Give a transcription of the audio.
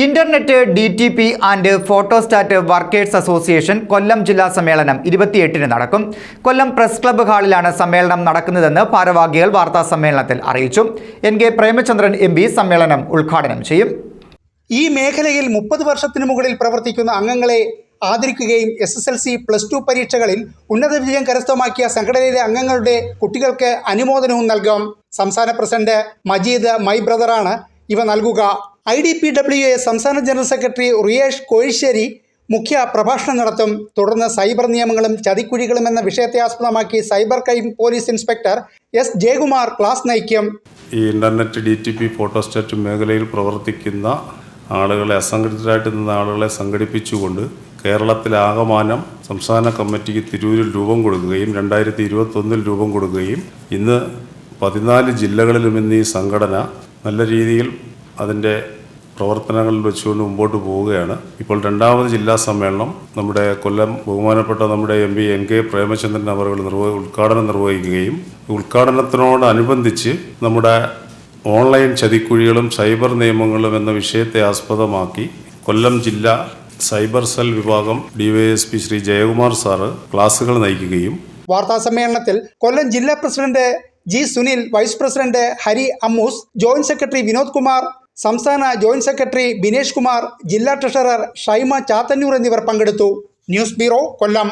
Internet D T P and photostat workers association Kollam ജില്ലാ സമ്മേളനം ഇരുപത്തിയെട്ടിന് നടക്കും. കൊല്ലം പ്രസ് ക്ലബ്ബ് ഹാളിലാണ് സമ്മേളനം നടക്കുന്നതെന്ന് ഭാരവാഹികൾ വാർത്താ സമ്മേളനത്തിൽ അറിയിച്ചു. എൻ കെ പ്രേമചന്ദ്രൻ എം സമ്മേളനം ഉദ്ഘാടനം ചെയ്യും. ഈ മേഖലയിൽ മുപ്പത് വർഷത്തിനു മുകളിൽ പ്രവർത്തിക്കുന്ന അംഗങ്ങളെ ആദരിക്കുകയും S S L C plus two പരീക്ഷകളിൽ ഉന്നത വിജയം കരസ്ഥമാക്കിയ സംഘടനയിലെ അംഗങ്ങളുടെ കുട്ടികൾക്ക് അനുമോദനവും നൽകും. സംസ്ഥാന പ്രസിഡന്റ് മജീദ് മൈ ബ്രദറാണ് ഇവ നൽകുക. I D P W A സംസ്ഥാന ജനറൽ സെക്രട്ടറി റിയേഷ് കോഴിശ്ശേരി മുഖ്യ പ്രഭാഷണം നടത്തും. തുടർന്ന് സൈബർ നിയമങ്ങളും ചതിക്കുഴികളും എന്ന വിഷയത്തെ ആസ്പദമാക്കി cyber crime police inspector S Jayakumar class നയിക്കും. ഈ internet D T P photostat മേഖലയിൽ പ്രവർത്തിക്കുന്ന ആളുകളെ അസംഘടിതരായിട്ട് നിന്ന ആളുകളെ സംഘടിപ്പിച്ചുകൊണ്ട് കേരളത്തിലാകമാനം സംസ്ഥാന കമ്മിറ്റിക്ക് തിരൂരിൽ രൂപം കൊടുക്കുകയും രണ്ടായിരത്തി ഇരുപത്തൊന്നിൽ രൂപം കൊടുക്കുകയും ഇന്ന് പതിനാല് ജില്ലകളിലും ഇന്ന് ഈ സംഘടന നല്ല രീതിയിൽ അതിന്റെ പ്രവർത്തനങ്ങളിൽ വെച്ചുകൊണ്ട് മുമ്പോട്ട് പോവുകയാണ്. ഇപ്പോൾ രണ്ടാമത് ജില്ലാ സമ്മേളനം നമ്മുടെ കൊല്ലം ബഹുമാനപ്പെട്ട നമ്മുടെ M P N K Premachandran അവർ നിർവ ഉദ്ഘാടനം നിർവഹിക്കുകയും ഉദ്ഘാടനത്തിനോടനുബന്ധിച്ച് നമ്മുടെ ഓൺലൈൻ ചതിക്കുഴികളും സൈബർ നിയമങ്ങളും എന്ന വിഷയത്തെ ആസ്പദമാക്കി കൊല്ലം ജില്ലാ സൈബർ സെൽ വിഭാഗം ഡിവൈഎസ്പി ശ്രീ ജയകുമാർ സാറ് ക്ലാസുകൾ നയിക്കുകയും വാർത്താ സമ്മേളനത്തിൽ കൊല്ലം ജില്ലാ president G Sunil vice president Hari Ammus joint secretary Vinod Kumar സംസ്ഥാന ജോയിന്റ് സെക്രട്ടറി ബിനേഷ് കുമാർ ജില്ലാ ട്രഷറർ ഷൈമ ചാത്തന്നൂർ എന്നിവർ പങ്കെടുത്തു. News bureau Kollam.